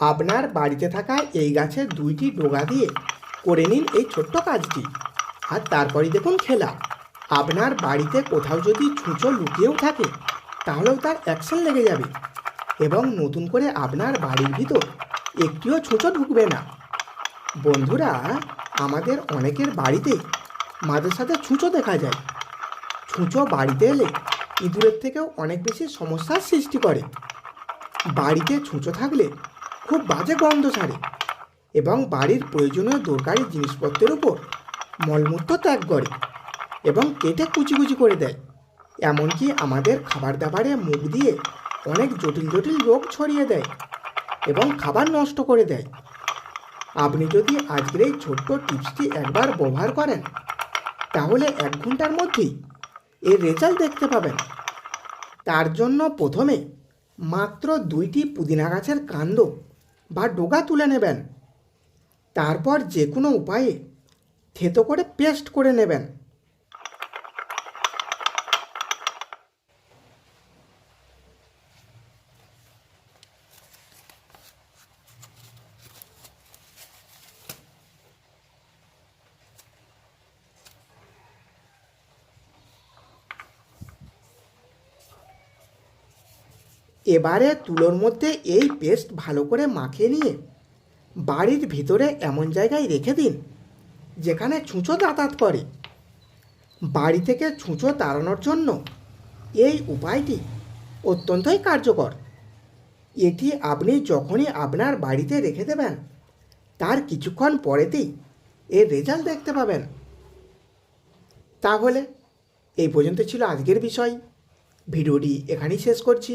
আপনার বাড়িতে থাকা এই গাছের দুইটি ডোগা দিয়ে করে নিন এই ছোট্ট কাজটি। আর তারপরই দেখুন খেলা। আপনার বাড়িতে কোথাও যদি ছুঁচো লুকিয়েও থাকে, তাহলেও তার অ্যাকশন লেগে যাবে। এবং নতুন করে আপনার বাড়ির ভিতর একটিও ছুঁচো ঢুকবে না। বন্ধুরা, আমাদের অনেকের বাড়িতে মাঝে সাথে ছুঁচো দেখা যায়। ছুঁচো বাড়িতে এলে ইঁদুরের থেকেও অনেক বেশি সমস্যার সৃষ্টি করে। বাড়িতে ছুঁচো থাকলে খুব বাজে গন্ধ ছাড়ে এবং বাড়ির প্রয়োজনীয় দরকারি জিনিসপত্রের উপর মলমূত্র ত্যাগ করে এবং কেটে কুচি কুচি করে দেয়। এমনকি আমাদের খাবার দাবারে মুখ দিয়ে অনেক জটিল জটিল রোগ ছড়িয়ে দেয় এবং খাবার নষ্ট করে দেয়। আপনি যদি আজকের এই ছোট্ট টিপসটি একবার ব্যবহার করেন, তাহলে এক ঘণ্টার মধ্যেই এর রেজাল্ট দেখতে পাবেন। তার জন্য প্রথমে মাত্র দুইটি পুদিনা গাছের কাণ্ড বা ডোগা তুলে নেবেন। তারপর যে কোনো উপায়ে থেতো করে পেস্ট করে নেবেন। এবারে তুলোর মধ্যে এই পেস্ট ভালো করে মাখিয়ে নিয়ে বাড়ির ভিতরে এমন জায়গায় রেখে দিন, যেখানে ছুঁচো যাতায়াত করে। বাড়ি থেকে ছুঁচো তাড়ানোর জন্য এই উপায়টি অত্যন্তই কার্যকর। এটি আপনি যখনই আপনার বাড়িতে রেখে দেবেন, তার কিছুক্ষণ পরেতেই এর রেজাল্ট দেখতে পাবেন। তাহলে এই পর্যন্ত ছিল আজকের বিষয়। ভিডিওটি এখানেই শেষ করছি।